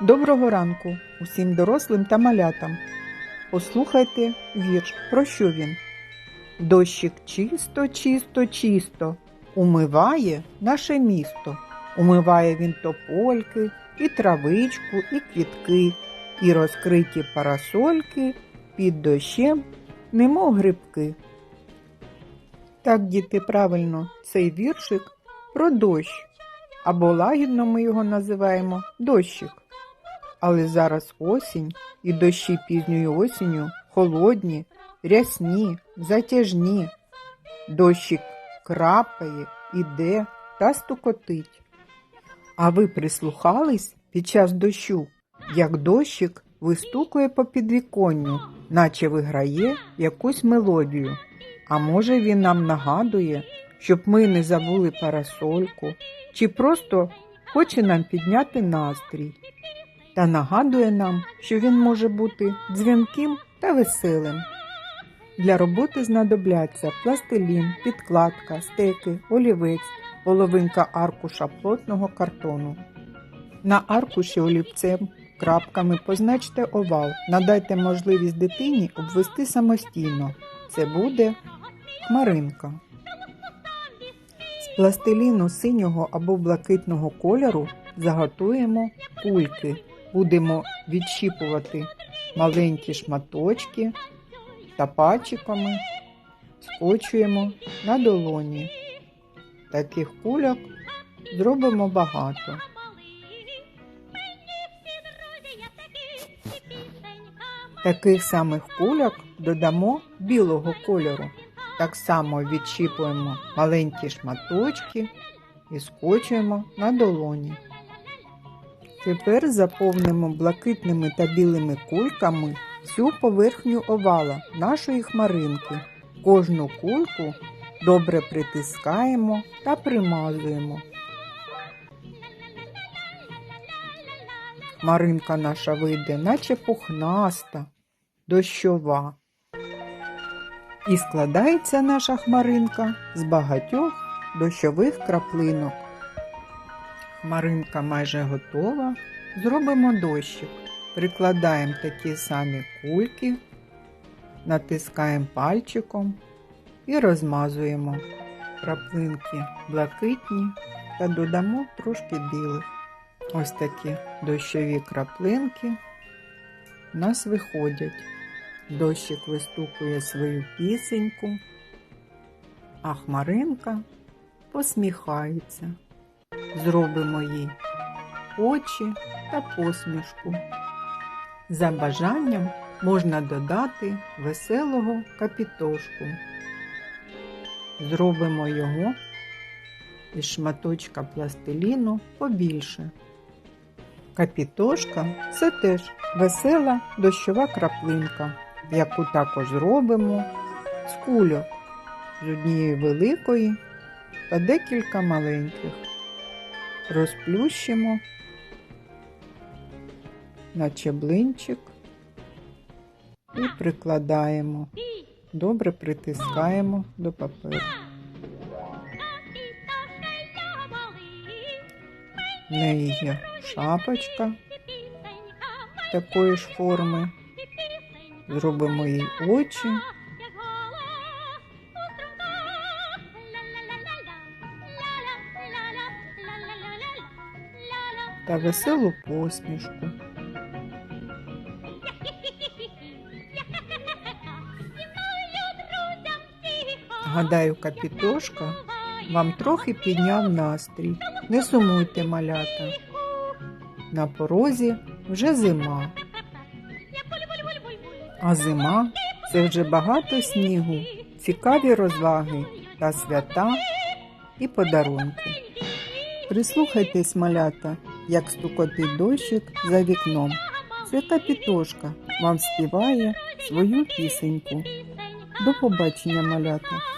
Доброго ранку усім дорослим та малятам. Послухайте вірш. Про що він? Дощик чисто, чисто, чисто умиває наше місто. Умиває він топольки, і травичку, і квітки, і розкриті парасольки під дощем, немов грибки. Так, діти, правильно, цей віршик про дощ, або лагідно ми його називаємо дощик. Але зараз осінь, і дощі пізньою осінню холодні, рясні, затяжні. Дощик крапає, іде та стукотить. А ви прислухались під час дощу, як дощик вистукує по підвіконню, наче виграє якусь мелодію. А може він нам нагадує, щоб ми не забули парасольку, чи просто хоче нам підняти настрій та нагадує нам, що він може бути дзвінким та веселим. Для роботи знадобляться пластилін, підкладка, стеки, олівець, половинка аркуша плотного картону. На аркуші олівцем крапками позначте овал, надайте можливість дитині обвести самостійно. Це буде хмаринка. Пластиліну синього або блакитного кольору заготуємо кульки. Будемо відщіпувати маленькі шматочки та пальчиками скочуємо на долоні. Таких кульок зробимо багато. Таких самих кульок додамо білого кольору. Так само відщіпуємо маленькі шматочки і скочуємо на долоні. Тепер заповнимо блакитними та білими кульками всю поверхню овала нашої хмаринки. Кожну кульку добре притискаємо та примазуємо. Хмаринка наша вийде, наче пухнаста, дощова. І складається наша хмаринка з багатьох дощових краплинок. Хмаринка майже готова. Зробимо дощик. Прикладаємо такі самі кульки, натискаємо пальчиком і розмазуємо краплинки блакитні та додамо трошки білих. Ось такі дощові краплинки в нас виходять. Дощик вистукує свою пісеньку, а хмаринка посміхається. Зробимо їй очі та посмішку. За бажанням можна додати веселого капітошку. Зробимо його із шматочка пластиліну побільше. Капітошка це теж весела дощова краплинка, яку також робимо з кульок з однієї великої та декілька маленьких. Розплющимо, наче блинчик, і прикладаємо. Добре притискаємо до паперу. В неї є шапочка такої ж форми. Зробимо їй очі. та веселу посмішку. Гадаю, капітошка вам трохи підняв настрій. Не сумуйте, малята. На порозі вже зима. А зима це вже багато снігу, цікаві розваги та свята і подарунки. Прислухайтесь, малята, як стукотить дощик за вікном. Свята Пітошка вам співає свою пісеньку. До побачення, малята!